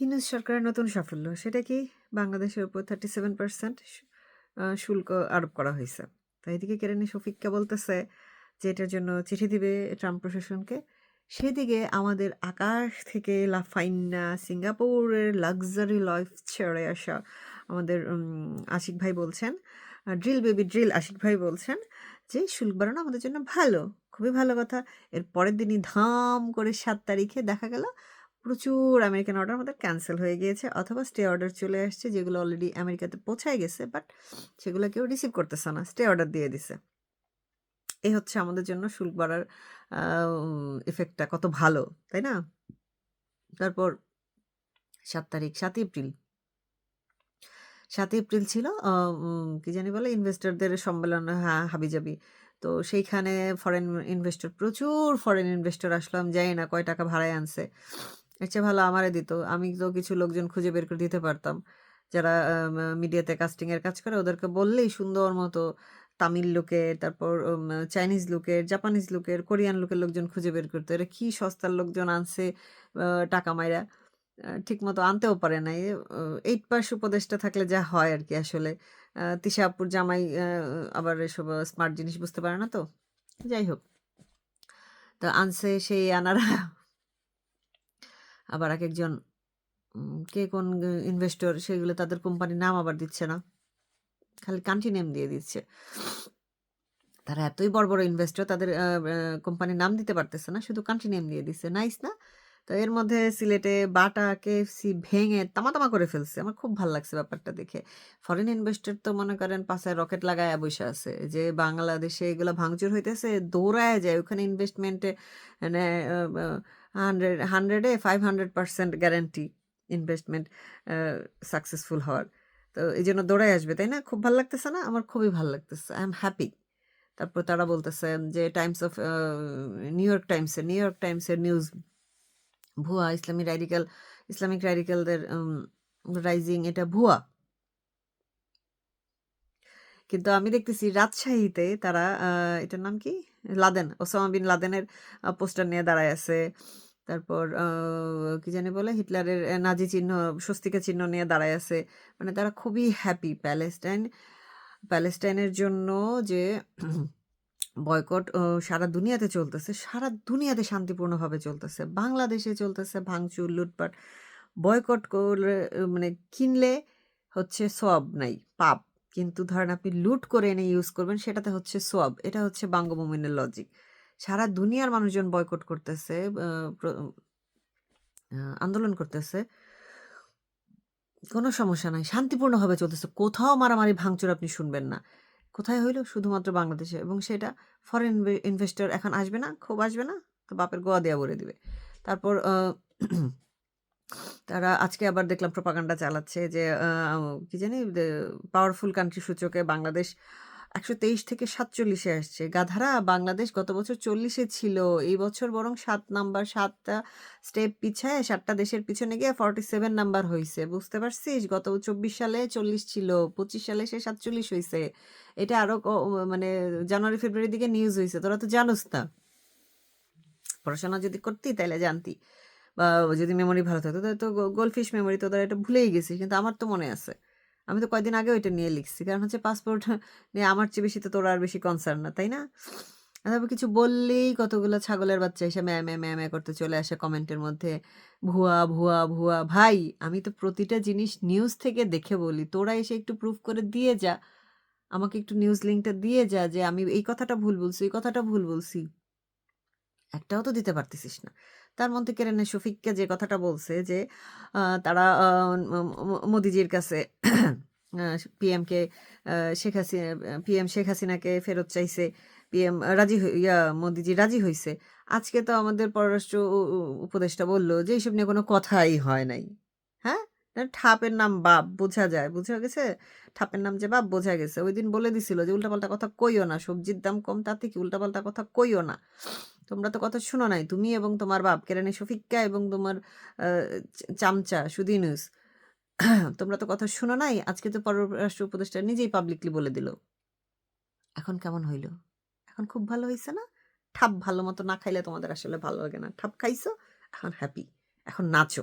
হিন্দু সরকারের নতুন সাফল্য, সেটা কি বাংলাদেশের উপর থার্টি সেভেন পার্সেন্ট শুল্ক আরোপ করা হয়েছে? তো এদিকে কেরানি শফিককে বলতেছে যে এটার জন্য চিঠি দিবে ট্রাম্প প্রশাসনকে। সেদিকে আমাদের আকাশ থেকে লাফাইন্না সিঙ্গাপুরের লাক্সারি লাইফ ছেড়ে আসা আমাদের আশিক ভাই বলছেন ড্রিল বেবি ড্রিল আশিক ভাই বলছেন যে শুল্ক বাড়ানো আমাদের জন্য ভালো, খুবই ভালো কথা। এর পরের দিনই ধাম করে সাত তারিখে দেখা গেল প্রচুর আমেরিকান অর্ডার আমাদের ক্যান্সেল হয়ে গিয়েছে অথবা স্টে অর্ডার চলে আসছে, যেগুলো অলরেডি আমেরিকাতে পৌঁছায় গেছে, বাট সেগুলো কেউ রিসিভ করতেছে না, স্টে অর্ডার দিয়ে দিছে। এই হচ্ছে আমাদের জন্য শুল্ক বাড়ার এফেক্টটা কত ভালো, তাই না? তারপর সাত তারিখ সাত এপ্রিল। সাত এপ্রিল ছিল কি জানি বলে ইনভেস্টরদের সম্মেলন হাবিজাবি। তো সেইখানে ফরেন ইনভেস্টর প্রচুর ফরেন ইনভেস্টর আসলাম যাই না কয় টাকা ভাড়ায় আনছে। এর ভালো আমারে দিত। আমি তো কিছু লোকজন খুঁজে বের করে দিতে পারতাম। যারা মিডিয়াতে কাস্টিংয়ের কাজ করে, ওদেরকে বললেই সুন্দর মতো তামিল লোকের, তারপর চাইনিজ লোকের, জাপানিজ লোকের, কোরিয়ান লোকের লোকজন খুঁজে বের করতো। এরা কি সস্তার লোকজন আনছে টাকা মাইরা? ঠিক মতো আনতেও পারে নাই। এইট পাস উপদেশটা থাকলে যা হয় আর কি আসলে। তিশা আপুর জামাই আবার এসব স্মার্ট জিনিস বুঝতে পারে না তো? যাই হোক। তো আনছে সেই আনারা। আবার এক একজন কে কোন ইনভেস্টর সেগুলো তাদের কোম্পানির নাম আবার দিচ্ছে না। খালি কান্ট্রি নেম দিয়ে দিচ্ছে। তারা এতই বড় বড় ইনভেস্টর তাদের কোম্পানির নাম দিতে পারতেছে না, শুধু কান্ট্রি নেম দিয়ে দিচ্ছে। নাইস না? তো এর মধ্যে সিলেটে বাটা, কেএফসি ভেঙে তামা তামা করে ফেলছে। আমার খুব ভালো লাগছে ব্যাপারটা দেখে। ফরেন ইনভেস্টর তো মনে করেন পাশে রকেট লাগায় বসে আছে। যে বাংলাদেশে এগুলো ভাঙচুর হইতেছে, দৌড়ায় যায়। ওখানে ইনভেস্টমেন্টে মানে হান্ড্রেড, হান্ড্রেডে five hundred percent guarantee investment successful হওয়ার। তো এই জন্য দৌড়ায় আসবে, তাই না? খুব ভালো লাগতেছে না? আমার খুবই ভালো লাগতেছে। আই এম হ্যাপি তারপর তারা বলতেছে যে টাইমস অফ নিউ ইয়র্ক টাইমসের নিউ ইয়র্ক টাইমসের নিউজ ভুয়া ইসলামী রাইডিক্যাল ইসলামিক রাইডিক্যালদের রাইজিং এটা ভুয়া। কিন্তু আমি দেখতেছি রাজশাহীতে তারা এটার নাম কি? লাদেন, ওসামা বিন লাদেনের পোস্টার নিয়ে দাঁড়ায় আছে। তারপর কি জানি বলে, হিটলারের নাজি চিহ্ন, স্বস্তিকা চিহ্ন নিয়ে দাঁড়ায় আছে। মানে তারা খুবই হ্যাপি প্যালেস্টাইন। প্যালেস্টাইনের জন্য যে বয়কট সারা দুনিয়াতে চলতেছে, সারা দুনিয়াতে শান্তিপূর্ণভাবে চলতেছে। বাংলাদেশে চলতেছে ভাঙচুর, লুটপাট। বয়কট করলে মানে কিনলে হচ্ছে সোয়াব নাই, পাপ। কিন্তু ধরেন আপনি লুট করে এনে ইউজ করবেন, সেটাতে হচ্ছে সোয়াব এটা হচ্ছে বাঙ্গমুমিনের লজিক সারা দুনিয়ার মানুষজন বয়কট করতেছে আন্দোলন করতেছে। কোনো সমস্যা নাই শান্তিপূর্ণভাবে চলতেছে। কোথাও মারামারি, ভাঙচুর আপনি শুনবেন না। কোথায় হইল? শুধুমাত্র বাংলাদেশে। এবং সেটা ফরেন ইনভেস্টর এখন আসবে না, খুব আসবে না, তো বাপের গোয়া দেওয়া বলে দিবে। তারপর তারা আজকে আবার দেখলাম প্রপাগান্ডা চালাচ্ছে যে কি জানি পাওয়ারফুল কান্ট্রি সূচকে বাংলাদেশ একশো তেইশ থেকে সাতচল্লিশে আসছে। গাধারা, বাংলাদেশ গত বছর চল্লিশে ছিল। এই বছর বরং সাত নাম্বার, সাতটা স্টেপ পিছায়, সাতটা দেশের পিছনে গিয়ে ফর্টি সেভেন নাম্বার হয়েছে বুঝতে পারছিস? গত চব্বিশ সালে চল্লিশ ছিল, পঁচিশ সালে সে সাতচল্লিশ হয়েছে এটা আরও ক- মানে জানুয়ারি, ফেব্রুয়ারির দিকে নিউজ হয়েছে তোরা তো জানোস না। পড়াশোনা যদি করতি তাহলে জানতি। বা যদি মেমোরি ভালো থাকতো, তাহলে তো গোলফিশ মেমোরি তো তোদের এটা ভুলেই গেছিস। কিন্তু আমার তো মনে আছে। আমি তো কয়দিন আগেও এটা নিয়ে লিখছি। কারণ হচ্ছে পাসপোর্ট নিয়ে আমার চেয়ে বেশি তো তোরা আর বেশি কনসার্ন না, তাই না? তারপর কিছু বললেই কতগুলো ছাগলের বাচ্চা এসে ম্যা ম্যা ম্যা ম্যা করতে চলে আসে কমেন্টের মধ্যে। ভুয়া ভুয়া ভুয়া, ভাই, আমি তো প্রতিটা জিনিস নিউজ থেকে দেখে বলি। তোরা এসে একটু প্রুফ করে দিয়ে যা। আমাকে একটু নিউজ লিঙ্কটা দিয়ে যা যে আমি এই কথাটা ভুল বলছি এই কথাটা ভুল বলছি। একটাও তো দিতে পারতেছিস না। তার মধ্যে কেরেনে শফিককে যে কথাটা বলছে যে তারা মোদিজির কাছে পিএমকে শেখ হাসিনা পিএম শেখ হাসিনাকে ফেরত চাইছে পিএম রাজি ইয়া, মোদিজি রাজি হয়েছে আজকে তো আমাদের পররাষ্ট্র উপদেষ্টা বলল যে এইসব নিয়ে কোনো কথাই হয় নাই। হ্যাঁ? ঠাপের নাম বাপ, বোঝা যায়, বুঝা গেছে? ঠাপের নাম যে বাপ, বোঝা গেছে। ওই দিন বলে দিছিল যে, উল্টাপাল্টা কথা কইও না, সবজির দাম কম তাতে কি উল্টাপাল্টা কথা কইও না। তোমরা তো কথা শুনো নাই। তুমি এবং তোমার বাপ, কেরানি শফিক্কা এবং তোমার চামচা সুদিনুস তোমরা তো কথা শুনো নাই, আজকে তো পররাষ্ট্র উপদেষ্টা নিজেই পাবলিকলি বলে দিল। এখন কেমন হইল? এখন খুব ভালো হয়েছে না? ঠাপ ভালো মতো না খাইলে তোমাদের আসলে ভালো লাগে না। ঠাপ খাইছো, এখন হ্যাপি এখন নাচো।